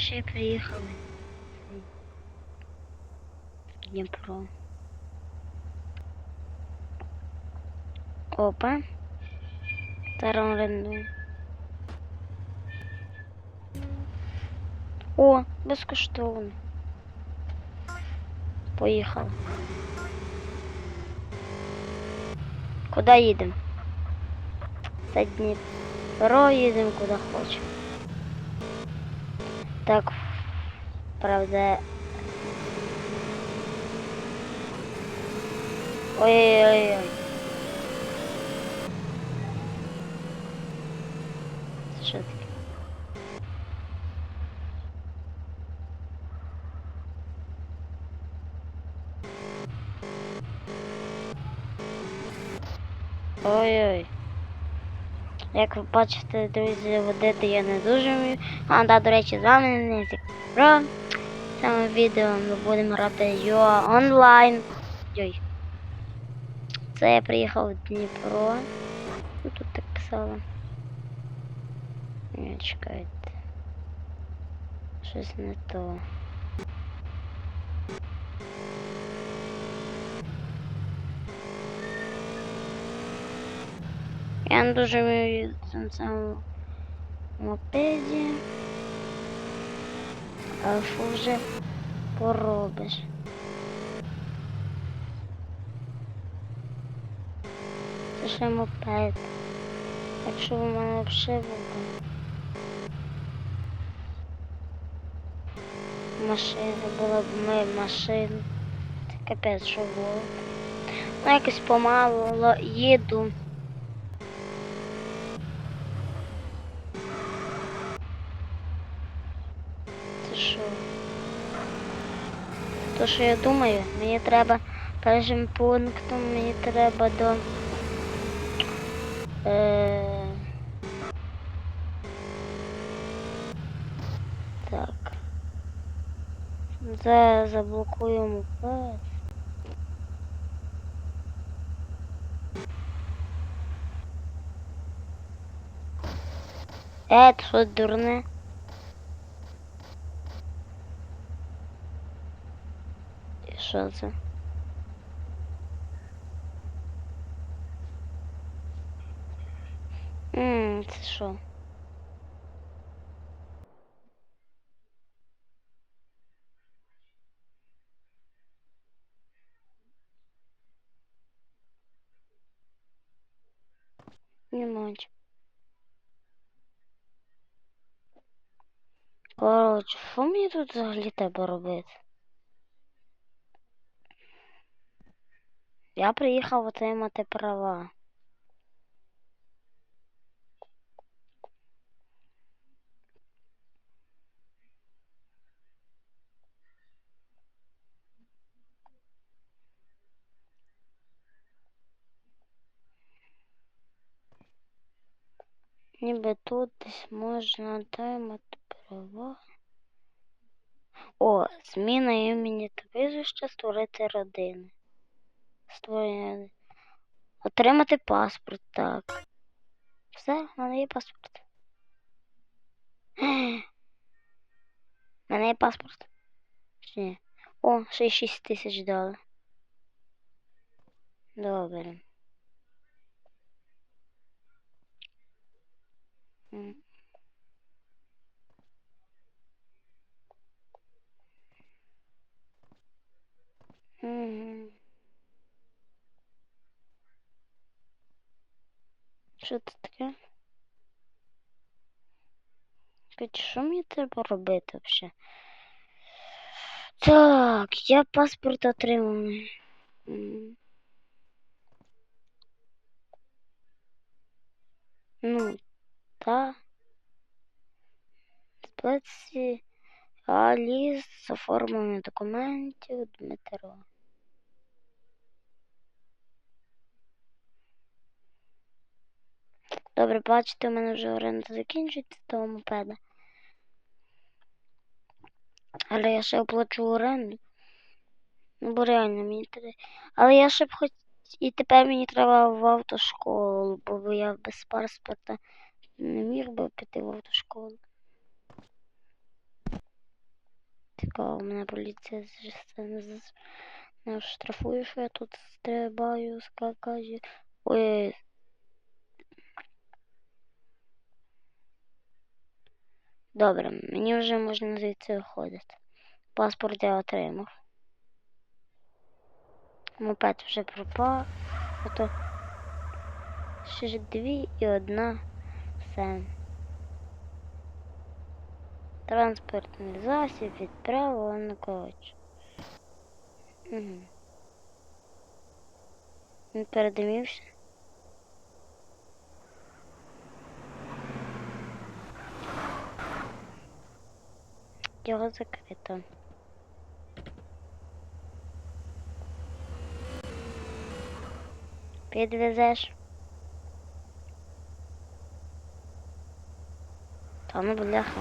Ще приїхали. Дніпро. Опа. Зараз орендую. О, безкоштовно. Поїхали. Куди їдемо? Та Дніпро їдемо куди хочемо. Так, правда. Ой-ой-ой. Це Що таке? Ой-ой. Як ви бачите, друзі, водити я не дуже вмію. А, да, до речі, з вами Незік Про. В цьому відео ми будемо грати Йо онлайн. Йой. Це я приїхав в Дніпро. Ну, тут так писало. Ні, чекайте. Щось не то. Я дуже вмію на цьому мопеді. А що вже поробиш? Це ще мопед. Якщо в мене взагалі буде. Машина була б ми машина. Це капець, що було. Ну якось помало їду. То, що я думаю, мені треба першим пунктом мені треба до. Е... Так. За заблокуємо пес. Е, ти що дурне? Це? Ммм, це що? Не можу. Коротше, що мені тут взагалі треба робити? Я приїхав отримати права. Ніби тут десь можна отримати права. О, зміна імені та прізвища створити родини. Створення. Отримати паспорт, так. Все, в мене є паспорт. У мене є паспорт. Чи ні? О, ще й 6 тисяч дали. Добре. М. Що це таке? Що мені треба робити взагалі? Так, я паспорт отриманий. Ну, та. Спеці... Аліс з оформлення документів Дмитро. Добре, бачите, у мене вже оренда закінчується того мопеда. Але я ще оплачу оренду. Ну, бо реально мені треба. Але я ще б хоч і тепер мені треба в автошколу, бо я без паспорта не міг би піти в автошколу. цікаво, мене поліція не штрафує, що я тут стрибаю, скакаю. Ой. Добре, мені вже можна звідси виходити. Паспорт я отримав. Мопед вже пропав. Ото ще ж дві і одна. Все. Транспортний засіб відправив Янукович. Угу. Він передимівся. Його закрито. Підвезеш. Та ну бляха.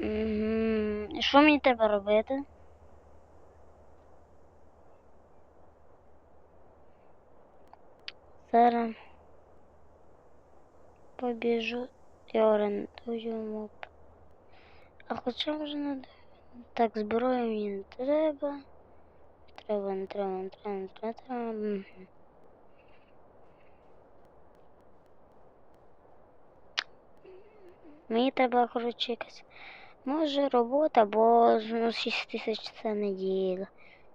Мгм. І Що мені треба робити? Зараз побіжу і орендую моб. А хоча вже не так, зброю мені не треба. Треба, не треба, не треба, не треба, не треба. Мені треба, коротше, якась. Може робота, бо ну, 6 тисяч це неділя.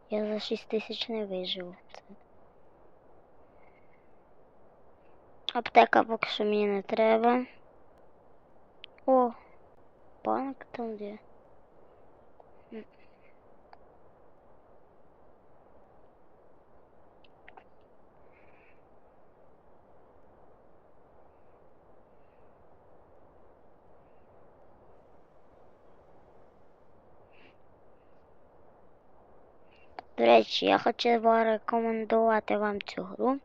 Я за 6 тисяч не виживу. Це. Аптека поки що мені не треба. О, банк там де. До речі, я хочу порекомендувати вам цю гру.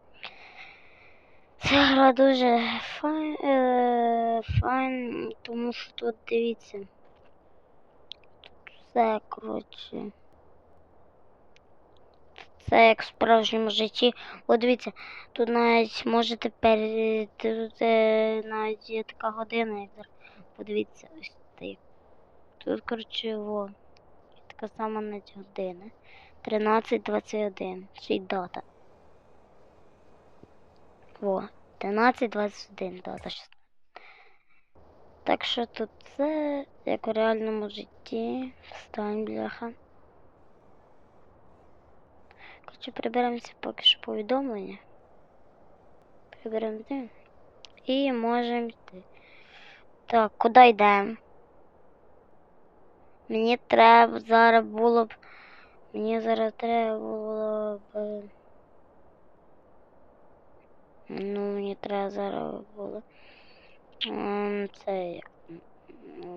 Ця гра дуже файн, е, файн, тому що тут дивіться. Тут все, коротше. Це як в справжньому житті. От дивіться, тут навіть можете пере... Тут е, навіть є така година, як зараз. Подивіться, ось так. Тут, коротше, во. Така сама навіть година. 13.21. Ще й дата. Во. 13.21 дата. щас. Так що тут це як у реальному житті. Встань, бляха. Короче, приберемося поки що повідомлення. Приберемо де. І можемо йти. Так, куди йдемо? Мені треба зараз було б. Мені зараз треба було б. Ну, мені треба зараз було. ем, Це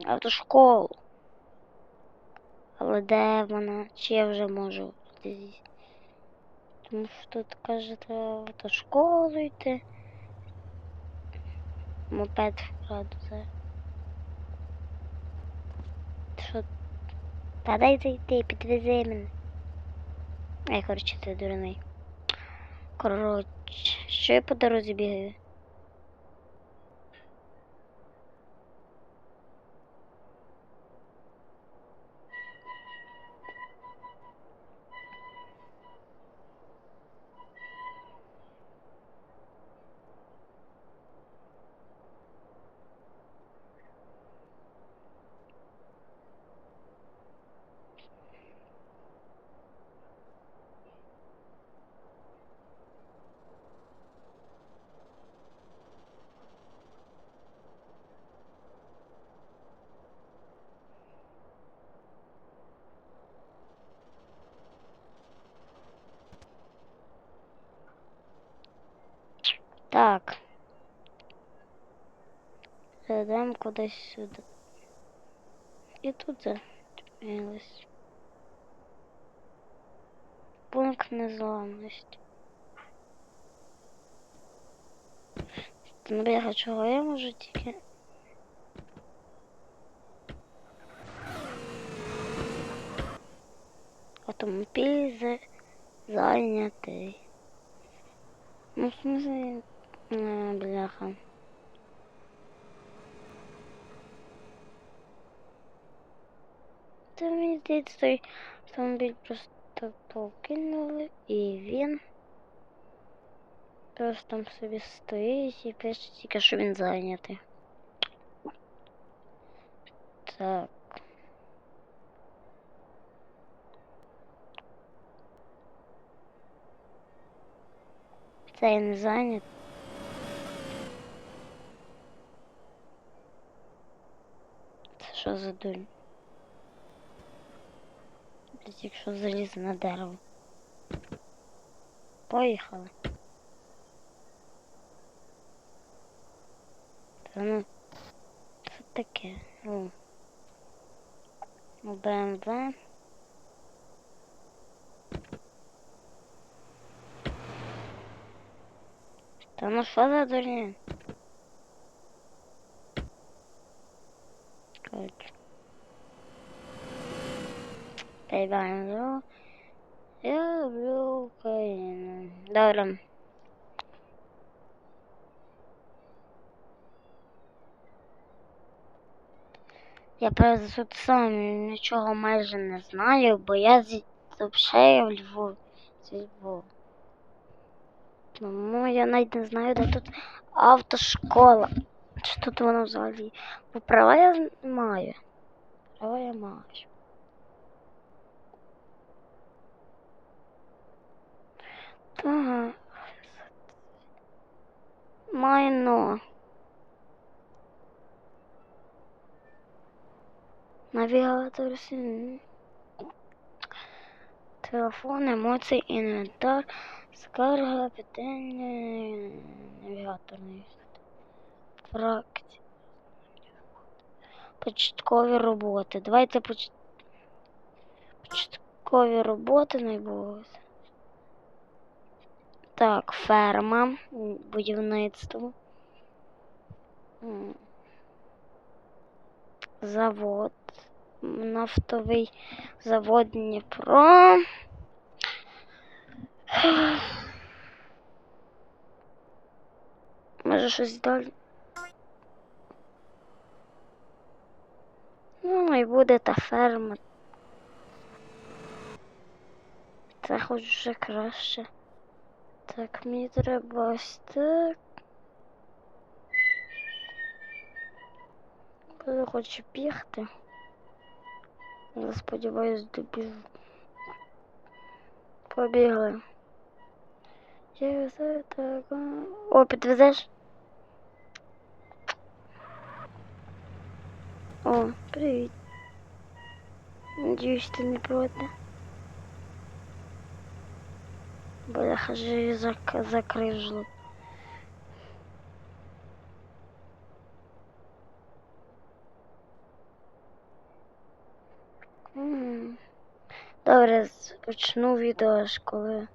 Автошколу. Але де вона? Чи я вже можу десь? Тому що тут каже, треба в автошколу йти. Мопед вкраду зараз. Що? Та дай зайти, підвези мене. Ай, коротше, ти дурний. Коротше, що я по дорозі бігаю? Так. Зайдемо кудись сюди. І тут змінилось. Пункт незламності. Бляха, чого я можу тільки. Автомобіль за... зайнятий. Ну, в смысле, бляха. мені здається, той автомобіль просто покинули, і він просто там собі стоїть і пише тільки, що він зайнятий. Так. Це я не зайнят. Це що за дурь? Блять, якщо залізе на дерево. Поїхали. Та ну, що таке? О. У БМВ. Та ну що за дурня? Короче. Поїбаємо. Я люблю Україну. Добре. Я про тут сам нічого майже не знаю, бо я з взагалі в Львові. Зі Тому я навіть не знаю, де тут автошкола. Чи тут воно взагалі? Бо права я маю. Права я маю. Ага. Майно. Навігатор син. Телефон, емоції, інвентар, скарга, питання, навігаторний. Фракція. Початкові роботи. Давайте поч... початкові роботи найбудуть. Так, ферма, будівництво. Завод. Нафтовий завод Дніпро. Може щось далі. Ну, і буде та ферма. Це хоч вже краще. Так, мені треба ось так. Буду хочу бігти. Але сподіваюсь, добіжу. Побігли. Я за так. О, підвезеш? О, привіт. Надіюсь, ти не проти. Бляха, же зак закрив. Добре, почну відео коли